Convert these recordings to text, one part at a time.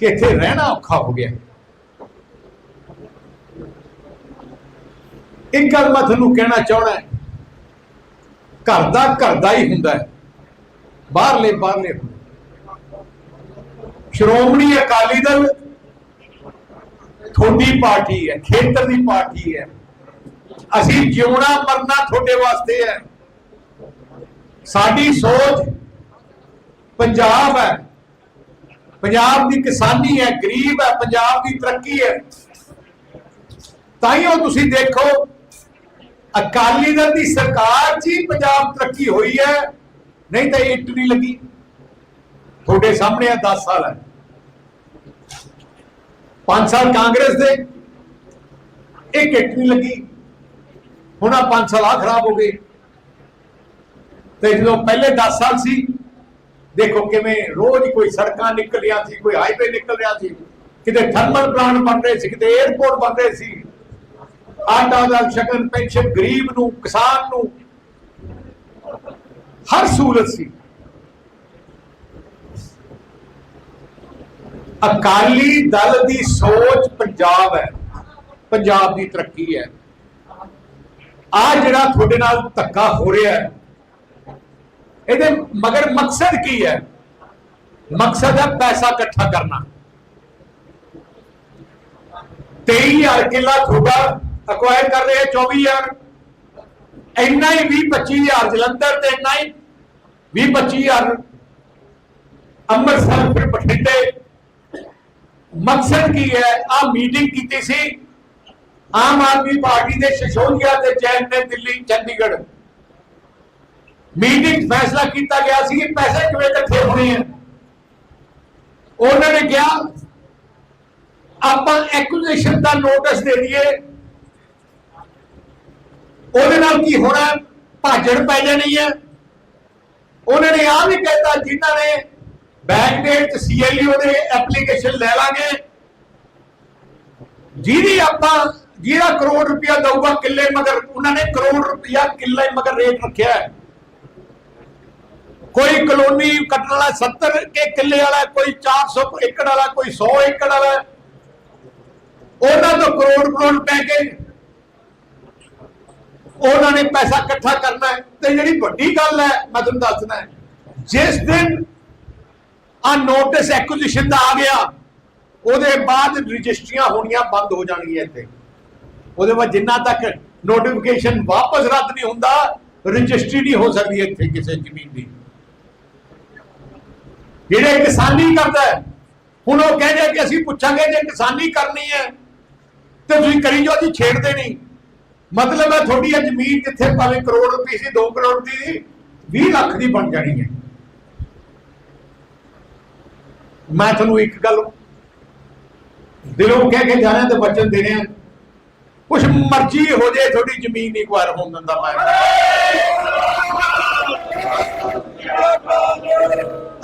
ਕਿ ਇੱਥੇ ਰਹਿਣਾ ਔਖਾ ਹੋ ਗਿਆ। ਇੱਕ ਗੱਲ ਮੈਂ ਤੁਹਾਨੂੰ ਕਹਿਣਾ ਚਾਹਣਾ ਹੈ। ਘਰ ਦਾ ਘਰ ਦਾ ਹੀ ਹੁੰਦਾ ਹੈ। ਬਾਹਰਲੇ ਬਾਹਰਲੇ ਹੁੰਦੇ ਸ਼੍ਰੋਮਣੀ ਅਕਾਲੀ ਦਲ ਤੁਹਾਡੀ ਪਾਰਟੀ ਹੈ, ਖੇਤਰ ਦੀ ਪਾਰਟੀ ਹੈ। ਅਸੀਂ ਜਿਉਣਾ ਮਰਨਾ ਤੁਹਾਡੇ ਵਾਸਤੇ ਹੈ। ਸਾਡੀ ਸੋਚ ਪੰਜਾਬ ਹੈ। ਪੰਜਾਬ ਦੀ ਕਿਸਾਨੀ ਹੈ, ਗਰੀਬ ਹੈ, ਪੰਜਾਬ ਦੀ ਤਰੱਕੀ ਹੈ। ਤਾਂ ਉਹ ਤੁਸੀਂ ਦੇਖੋ, ਅਕਾਲੀ ਦਲ ਦੀ ਸਰਕਾਰ 'ਚ ਹੀ ਪੰਜਾਬ ਤਰੱਕੀ ਹੋਈ ਹੈ, ਨਹੀਂ ਤਾਂ ਇੱਟ ਨਹੀਂ ਲੱਗੀ। ਤੁਹਾਡੇ ਸਾਹਮਣੇ ਆ 10 ਸਾਲ ਹੈ। 5 ਸਾਲ ਕਾਂਗਰਸ ਦੇ, ਇੱਕ ਇੱਟ ਨਹੀਂ ਲੱਗੀ। ਹੁਣ ਆ 5 ਸਾਲ ਆ ਖਰਾਬ ਹੋ ਗਏ। ਤੇ ਜਦੋਂ ਪਹਿਲੇ 10 ਸਾਲ ਸੀ ਦੇਖੋ ਕਿਵੇਂ ਰੋਜ਼ ਕੋਈ ਸੜਕਾਂ ਨਿਕਲ ਰਹੀਆਂ ਸੀ, ਕੋਈ ਹਾਈਵੇ ਨਿਕਲ ਰਿਹਾ ਸੀ, ਕਿਤੇ ਥਰਮਲ ਪਲਾਂਟ ਬਣ ਰਹੇ ਸੀ, ਕਿਤੇ 에어ਪੋਰਟ ਬਣ ਰਹੇ ਸੀ। ਆਟਾ ਦਾ ਸ਼ਗਨ ਪੈਨਸ਼ਨ ਗਰੀਬ ਨੂੰ, ਕਿਸਾਨ ਨੂੰ, ਹਰ ਸਹੂਲਤ ਸੀ। ਅਕਾਲੀ ਦਲ ਦੀ ਸੋਚ ਪੰਜਾਬ ਹੈ, ਪੰਜਾਬ ਦੀ ਤਰੱਕੀ ਹੈ। ਆ ਜਿਹੜਾ ਤੁਹਾਡੇ ਨਾਲ ਧੱਕਾ ਹੋ ਰਿਹਾ ਹੈ ਇਹਦੇ ਮਗਰ ਮਕਸਦ ਕੀ ਹੈ? ਮਕਸਦ ਹੈ ਪੈਸਾ ਇਕੱਠਾ ਕਰਨਾ। 23000 ਕਿੱਲਾ ਤੁਹਾਡਾ ਅਕਵਾਇਰ ਕਰ ਰਹੇ 24000 ਇੰਨਾ ਹੀ 20 25000 ਜਲੰਧਰ ਤੇ ਇੰਨਾ ਹੀ 20 25000 ਅੰਮ੍ਰਿਤਸਰ, ਫਿਰ ਬਠਿੰਡੇ। ਮਕਸਦ ਕੀ ਹੈ? ਆ ਮੀਟਿੰਗ ਕੀਤੀ ਸੀ। ਆਮ ਆਦਮੀ ਪਾਰਟੀ ਦੇ ਸ਼ਸ਼ੋਦੀਆ ਤੇ ਜੈਨ ਨੇ ਦਿੱਲੀ, ਚੰਡੀਗੜ੍ਹ। ਮੀਟਿੰਗ 'ਚ ਫੈਸਲਾ ਕੀਤਾ ਗਿਆ ਸੀ ਕਿ ਪੈਸੇ ਕਿਵੇਂ ਇਕੱਠੇ ਹੋਣੇ ਆ। ਉਹਨਾਂ ਨੇ ਕਿਹਾ, ਆਪਾਂ ਐਕੁਜੀਸ਼ਨ ਦਾ ਨੋਟਿਸ ਦੇ ਦਈਏ। ਉਹਦੇ ਨਾਲ ਕੀ ਹੋਣਾ? ਹੈ? ਭਾਜੜ ਪੈ ਜਾਣੀ ਹੈ ਉਹਨਾਂ ਨੇ ਆਹ ਵੀ ਕਹਿਤਾ, ਜਿਨ੍ਹਾਂ ਨੇ ਬੈਂਕ ਡੇਟ ਸੀਐਲਯੂ ਦੇ ਐਪਲੀਕੇਸ਼ਨ ਲੈ ਲਾਂਗੇ। ਜਿਹਦੀ ਆਪਾਂ, ਜਿਹਦਾ ਕਰੋੜ ਰੁਪਇਆ ਦਊਗਾ ਕਿੱਲੇ ਮਗਰ, ਉਹਨਾਂ ਨੇ ਕਰੋੜ ਰੁਪਇਆ ਕਿੱਲੇ ਮਗਰ ਰੇਟ ਰੱਖਿਆ ਹੈ। ਕੋਈ ਕਲੋਨੀ ਕੱਟਣ ਵਾਲਾ 70 ਕੇ ਕਿੱਲੇ ਵਾਲਾ, ਕੋਈ 400 ਏਕੜ ਵਾਲਾ, ਕੋਈ 100 ਏਕੜ ਵਾਲਾ। ਉਹਨਾਂ ਤੋਂ ਕਰੋੜ ਕਰੋੜ ਪੈ ਕੇ ਉਹਨਾਂ ਨੇ ਪੈਸਾ ਇਕੱਠਾ ਕਰਨਾ ਹੈ। ਤੇ ਜਿਹੜੀ ਵੱਡੀ ਗੱਲ ਹੈ, ਮੈਂ ਤੁਹਾਨੂੰ ਦੱਸਣਾ ਜਿਸ ਦਿਨ ਆ ਨੋਟਿਸ ਐਕੁਜੀਸ਼ਨ ਦਾ ਆ ਗਿਆ, ਉਹਦੇ ਬਾਅਦ ਰਜਿਸਟਰੀਆਂ ਹੋਣੀਆਂ ਬੰਦ ਹੋ ਜਾਣਗੀਆਂ ਇੱਥੇ। ਉਹਦੇ ਬਾਅਦ ਜਿੰਨਾ ਤੱਕ ਨੋਟੀਫਿਕੇਸ਼ਨ ਵਾਪਸ ਰੱਦ ਨਹੀਂ ਹੁੰਦਾ, ਰਜਿਸਟਰੀ ਨਹੀਂ ਹੋ ਸਕਦੀ ਇੱਥੇ ਕਿਸੇ ਜ਼ਮੀਨ ਦੀ। ਜਿਹੜੇ ਕਿਸਾਨੀ ਕਰਦਾ ਹੁਣ ਉਹ ਕਹਿੰਦੇ ਕਿ ਅਸੀਂ ਪੁੱਛਾਂਗੇ ਜੇ ਕਿਸਾਨੀ ਕਰਨੀ ਹੈ ਤੇ ਤੁਸੀਂ ਕਰੀ ਜੋ ਜੀ ਛੇੜਦੇ ਨਹੀਂ ਮਤਲਬ ਹੈ ਤੁਹਾਡੀ ਇਹ ਜ਼ਮੀਨ ਜਿੱਥੇ ਭਾਵੇਂ ਕਰੋੜ ਰੁਪਏ ਸੀ 2 ਕਰੋੜ ਦੀ ਸੀ, 20 ਲੱਖ ਦੀ ਬਣ ਜਾਣੀ ਹੈ। ਮੈਂ ਤੁਹਾਨੂੰ ਇੱਕ ਗੱਲ ਦਿਲੋਂ ਕਹਿ ਕੇ ਜਾਣਾ ਤੇ ਵਚਨ ਦੇਣੇ ਆ ਕੁਛ ਮਰਜ਼ੀ ਹੋ ਜੇ ਤੁਹਾਡੀ ਜ਼ਮੀਨ ਨਹੀਂ ਕੁਆਰ ਹੋਣ ਦਿੰਦਾ ਮੈਂ।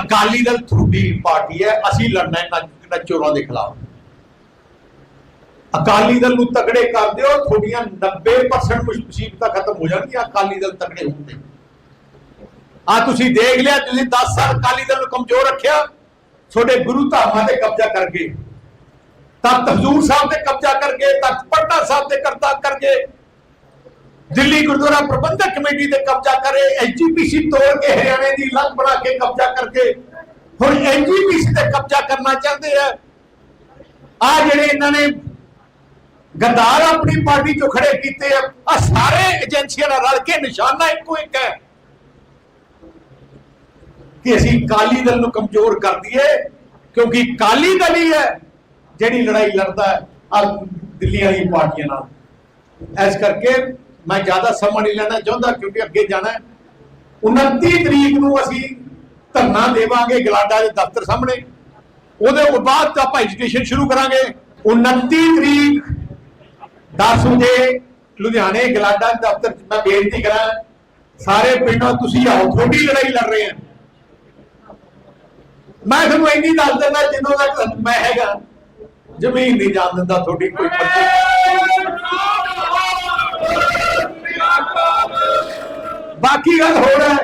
ਅਕਾਲੀ ਦਲ ਤੁਹਾਡੀ ਪਾਰਟੀ ਹੈ, ਅਸੀਂ ਲੜਨਾ ਹੈ ਚੋਰਾਂ ਦੇ ਖਿਲਾਫ। ਅਕਾਲੀ ਦਲ ਨੂੰ ਤਕੜੇ ਕਰ ਦਿਓ, ਤੁਹਾਡੀਆਂ 90% ਮੁਸੀਬਤਾਂ ਖਤਮ ਹੋ ਜਾਣਗੀਆਂ ਅਕਾਲੀ ਦਲ ਤਕੜੇ ਹੋਣ ਆ ਤੁਸੀਂ ਦੇਖ ਲਿਆ, ਤੁਸੀਂ 10 ਸਾਲ ਅਕਾਲੀ ਦਲ ਨੂੰ ਕਮਜ਼ੋਰ ਰੱਖਿਆ, ਤੁਹਾਡੇ ਗੁਰੂ ਧਾਮਾਂ ਤੇ ਕਬਜ਼ਾ ਕਰ ਗਏ। ਤਖਤ ਹਜ਼ੂਰ ਸਾਹਿਬ ਤੇ ਕਬਜ਼ਾ ਕਰਕੇ ਤਖਤ ਪਟਨਾ ਸਾਹਿਬ ਤੇ ਕਰਤਾ ਕਰਕੇ ਦਿੱਲੀ ਗੁਰਦੁਆਰਾ ਪ੍ਰਬੰਧਕ ਕਮੇਟੀ ਤੇ ਕਬਜ਼ਾ ਕਰੇ ਐਜੀਪੀਸੀ ਤੋੜ ਕੇ ਹਰਿਆਣੇ ਦੀ ਲੰਗ ਬਣਾ ਕੇ ਕਬਜ਼ਾ ਕਰਕੇ ਹੁਣ ਐਜੀਪੀਸੀ ਤੇ ਕਬਜ਼ਾ ਕਰਨਾ ਚਾਹੁੰਦੇ ਆ। ਆ ਜਿਹੜੇ ਇਹਨਾਂ ਨੇ ਗੰਦਾਰ ਆਪਣੀ ਪਾਰਟੀ ਚੋਂ ਖੜੇ ਕੀਤੇ ਆ ਆ ਸਾਰੇ ਏਜੰਸੀਆਂ ਨਾਲ ਰਲ ਕੇ ਨਿਸ਼ਾਨਾ ਇੱਕੋ ਇੱਕ ਹੈ ਕਿ ਅਸੀਂ ਕਾਲੀ ਦਲ ਨੂੰ ਕਮਜ਼ੋਰ ਕਰ ਦਈਏ, ਕਿਉਂਕਿ ਕਾਲੀ ਦਲ ਹੀ ਹੈ ਜਿਹੜੀ ਲੜਾਈ ਲੜਦਾ ਆ ਦਿੱਲੀ ਵਾਲੀ ਪਾਰਟੀਆਂ ਨਾਲ। ਇਸ ਕਰਕੇ ਮੈਂ ਜ਼ਿਆਦਾ ਸਮਾਂ ਨਹੀਂ ਲੈਣਾ ਚਾਹੁੰਦਾ ਕਿਉਂਕਿ ਅੱਗੇ ਜਾਣਾ ਹੈ। 29 ਤਰੀਕ ਨੂੰ ਅਸੀਂ ਧਰਨਾ ਦੇਵਾਂਗੇ ਗਲਾਡਾ ਦੇ ਦਫ਼ਤਰ ਸਾਹਮਣੇ। ਉਹਦੇ ਤੋਂ ਬਾਅਦ ਆਪਾਂ ਐਜੂਕੇਸ਼ਨ ਸ਼ੁਰੂ ਕਰਾਂਗੇ। 29 ਤਰੀਕ 10 ਵਜੇ ਲੁਧਿਆਣੇ ਗਲਾਡਾ ਦੇ ਦਫ਼ਤਰ ਮੈਂ ਬੇਨਤੀ ਕਰਾਂ, ਸਾਰੇ ਪਿੰਡੋਂ ਤੁਸੀਂ ਆਓ, ਤੁਹਾਡੀ ਲੜਾਈ ਲੜ ਰਹੇ ਆ ਮੈਂ ਤੁਹਾਨੂੰ ਇੰਨੀ ਦੱਸ ਦਿੰਦਾ ਜਿੰਦੋਂ ਤੱਕ ਮੈਂ ਹੈਗਾ, ਜ਼ਮੀਨ ਨਹੀਂ ਜਾਣ ਦਿੰਦਾ ਤੁਹਾਡੀ ਕੋਈ ਮਰਜ਼ੀ ਬਾਕੀ ਗੱਲ ਹੋਰ ਹੈ।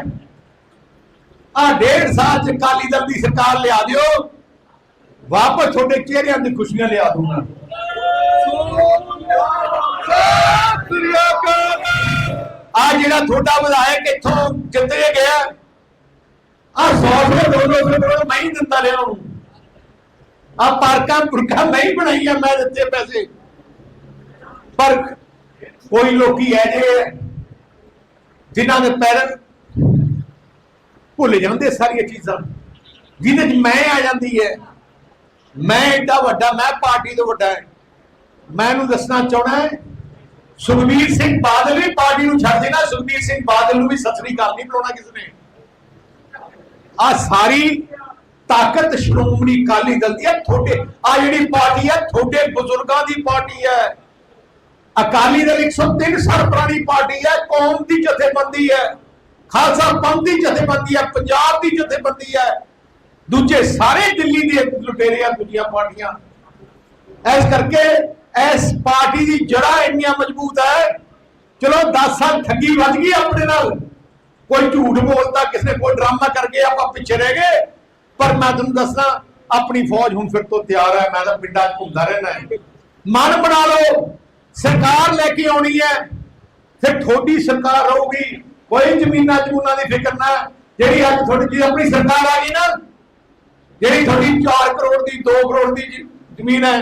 ਆ ਡੇਢ ਸਾਲ ਚ ਕਾਲੀ ਦਲ ਦੀ ਸਰਕਾਰ ਲਿਆ ਦਿਓ। ਵਾਪਸ ਤੁਹਾਡੇ ਚਿਹਰਿਆਂ ਦੀ ਖੁਸ਼ੀਆਂ ਲਿਆ ਦੂੰਗਾ। ਆ ਜਿਹੜਾ ਤੁਹਾਡਾ ਵਿਧਾਇਕ ਇੱਥੋਂ ਜਿੱਤੇ ਗਿਆ ਆ 100 ਰੁਪਏ 200 ਰੁਪਏ ਮੈਂ ਹੀ ਦਿੰਦਾ ਰਿਹਾ ਉਹਨੂੰ। ਆ ਪਾਰਕਾਂ ਪੁਰਖਾਂ ਮੈਂ ਹੀ ਬਣਾਈਆਂ, ਮੈਂ ਦਿੱਤੇ ਪੈਸੇ। ਪਰ ਕੋਈ ਲੋਕੀ ਐ ਜੇ ਜਿਨ੍ਹਾਂ ਦੇ ਪੈਰ ਭੁੱਲ ਜਾਂਦੇ ਸਾਰੀਆਂ ਚੀਜ਼ਾਂ। ਜਿਹਦੇ ਚ ਮੈਂ ਆ ਜਾਂਦੀ ਹੈ। ਮੈਂ ਏਡਾ ਵੱਡਾ, ਮੈਂ ਪਾਰਟੀ ਤੋਂ ਵੱਡਾ ਹੈ। ਮੈਂ ਇਹਨੂੰ ਦੱਸਣਾ ਚਾਹਣਾ ਹੈ, ਸੁਖਬੀਰ ਸਿੰਘ ਬਾਦਲ ਵੀ ਪਾਰਟੀ ਨੂੰ ਛੱਡ ਦੇਣਾ, ਸੁਖਬੀਰ ਸਿੰਘ ਬਾਦਲ ਨੂੰ ਵੀ ਸਤਿ ਸ੍ਰੀ ਨਹੀਂ ਬੁਲਾਉਣਾ ਕਿਸ ਨੇ। ਆ ਸਾਰੀ ਤਾਕਤ ਸ਼੍ਰੋਮਣੀ ਅਕਾਲੀ ਦਲ ਦੀ ਹੈ, ਤੁਹਾਡੇ ਆ ਜਿਹੜੀ ਪਾਰਟੀ ਹੈ, ਤੁਹਾਡੇ ਬਜ਼ੁਰਗਾਂ ਦੀ ਪਾਰਟੀ ਹੈ। ਅਕਾਲੀ ਦਲ 103 ਸਾਲ ਪੁਰਾਣੀ ਪਾਰਟੀ ਹੈ, ਕੌਮ ਦੀ ਜਥੇਬੰਦੀ ਹੈ। ਖਾਲਸਾ ਪੰਥ ਦੀ ਜਥੇਬੰਦੀ ਹੈ, ਪੰਜਾਬ ਦੀ ਜਥੇਬੰਦੀ ਹੈ। ਦੂਜੇ ਸਾਰੇ ਦਿੱਲੀ ਦੇ ਲੁਟੇਰੇ ਆ ਦੂਜੀਆਂ ਪਾਰਟੀਆਂ। ਇਸ ਕਰਕੇ ਇਸ ਪਾਰਟੀ ਦੀ ਜੜਾ ਇੰਨੀਆਂ ਮਜ਼ਬੂਤ ਹੈ। ਚਲੋ 10 ਸਾਲ ਠੱਗੀ ਵੱਜ ਗਈ ਆਪਣੇ ਨਾਲ। ਕੋਈ ਝੂਠ ਬੋਲਦਾ, ਕਿਸੇ ਕੋਈ ਡਰਾਮਾ ਕਰਕੇ ਆਪਾਂ ਪਿੱਛੇ ਰਹਿ ਗਏ। ਪਰ ਮੈਂ ਤੁਹਾਨੂੰ ਦੱਸਣਾ ਆਪਣੀ ਫੌਜ ਹੁਣ ਫਿਰ ਤੋਂ ਤਿਆਰ ਹੈ। ਮੈਂ ਤਾਂ ਪਿੰਡਾਂ 'ਚ ਘੁੰਮਦਾ ਰਹਿਣਾ ਹੈ। ਮਨ ਬਣਾ ਲਓ। ਸਰਕਾਰ ਲੈ ਕੇ ਆਉਣੀ ਹੈ ਫਿਰ ਤੁਹਾਡੀ ਸਰਕਾਰ ਰਹੂਗੀ ਕੋਈ ਜ਼ਮੀਨਾਂ ਜਮੂਨਾਂ ਦੀ ਫਿਕਰ ਨਾ ਜਿਹੜੀ ਅੱਜ ਤੁਹਾਡੀ ਜੀ ਆਪਣੀ ਸਰਕਾਰ ਆ ਗਈ ਨਾ ਜਿਹੜੀ ਤੁਹਾਡੀ 4 ਕਰੋੜ ਦੀ 2 ਕਰੋੜ ਦੀ ਜ਼ਮੀਨ ਹੈ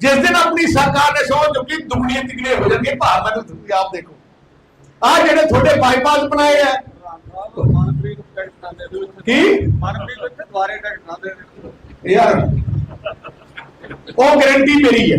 ਜਿਸ ਦਿਨ ਆਪਣੀ ਸਰਕਾਰ ਨੇ ਸੋਚ ਚੁੱਕੀ ਦੁਗਣੀਆਂ ਤਿਗਣੀਆਂ ਹੋ ਜਾਣਗੇ ਭਾਰ ਮੈਨੂੰ ਤੁਸੀਂ ਆਪ ਦੇਖੋ ਆ ਜਿਹੜੇ ਤੁਹਾਡੇ ਬਾਈਪਾਸ ਬਣਾਏ ਆ ਨਾ। ਕੀ ਮਨਪ੍ਰੀਤ ਟੈਕਸ ਨਾ ਦੇ। ਯਾਰ ਉਹ ਗਾਰੰਟੀ ਮੇਰੀ ਹੈ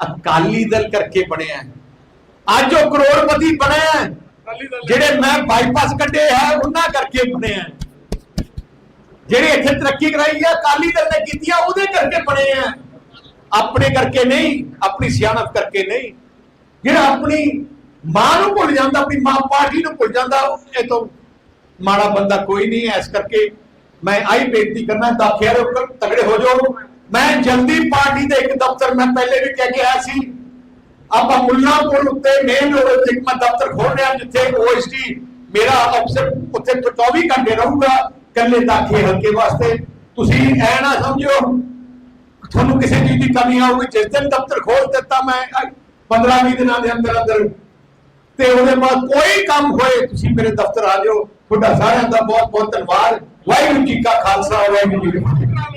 ਅਕਾਲੀ ਦਲ ਕਰਕੇ ਬਣਿਆ। ਅੱਜ ਉਹ ਕਰੋੜਪਤੀ ਬਣਿਆ। ਜਿਹੜੇ ਮੈਂ ਬਾਈਪਾਸ ਕੱਢੇ ਹੈ ਉਹਨਾਂ ਕਰਕੇ ਬਣੇ ਆ। ਜਿਹੜੇ ਇੱਥੇ ਤਰੱਕੀ ਕਰਾਈ ਹੈ ਅਕਾਲੀ ਦਲ ਨੇ ਕੀਤੀ ਆ ਉਹਦੇ ਕਰਕੇ ਬਣੇ ਆ। ਆਪਣੇ ਕਰਕੇ ਨਹੀਂ ਆਪਣੀ ਸਿਆਣਪ ਕਰਕੇ ਨਹੀਂ। ਜਿਹੜਾ ਆਪਣੀ ਮਾਂ ਨੂੰ ਭੁੱਲ ਜਾਂਦਾ ਆਪਣੀ ਮਾਂ ਪਾਰਟੀ ਨੂੰ ਭੁੱਲ ਜਾਂਦਾ ਇਹ ਤੋਂ ਮਾੜਾ ਬੰਦਾ ਕੋਈ ਨਹੀਂ ਇਸ ਕਰਕੇ ਮੈਂ ਆਈ ਬੇਨਤੀ ਕਰਨਾ ਦਾਖਿਆਰੇ ਉੱਪਰ ਤਗੜੇ ਹੋ ਜਾਓ। ਮੈਂ ਜਲਦੀ ਪਾਰਟੀ ਦੇ ਇੱਕ ਦਫ਼ਤਰ ਮੈਂ ਪਹਿਲੇ ਵੀ ਕਹਿ ਕੇ ਆਇਆ ਸੀ, ਆਪਾਂ ਮੁੱਲਾਂਪੁਰ ਉੱਤੇ ਮੇਨ ਰੋਡ ਤੇ ਮੈਂ ਦਫ਼ਤਰ ਖੋਲ ਰਿਹਾ, ਜਿੱਥੇ ਓਐਸਟੀ ਮੇਰਾ ਅਫਸਰ ਉੱਥੇ 24 ਘੰਟੇ ਰਹੂਗਾ ਕੱਲੇ ਦਾਖੇ ਹਲਕੇ ਵਾਸਤੇ। ਤੁਸੀਂ ਐ ਨਾ ਸਮਝੋ ਤੁਹਾਨੂੰ ਕਿਸੇ ਚੀਜ਼ ਦੀ ਕਮੀ ਆਊਗੀ ਜਿਸ ਦਿਨ ਦਫ਼ਤਰ ਖੋਲ ਦਿੱਤਾ ਮੈਂ 15 20 ਦਿਨਾਂ ਦੇ ਅੰਦਰ ਅੰਦਰ, ਤੇ ਉਹਦੇ ਬਾਅਦ ਕੋਈ ਕੰਮ ਹੋਏ, ਤੁਸੀਂ ਮੇਰੇ ਦਫ਼ਤਰ ਆ ਜਾਓ। ਤੁਹਾਡਾ ਸਾਰਿਆਂ ਦਾ ਬਹੁਤ ਬਹੁਤ ਧੰਨਵਾਦ। ਵਾਹਿਗੁਰੂ ਜੀ ਕਾ ਖਾਲਸਾ, ਵਾਹਿਗੁਰੂ ਜੀ ਕੀ ਫਤਿਹ।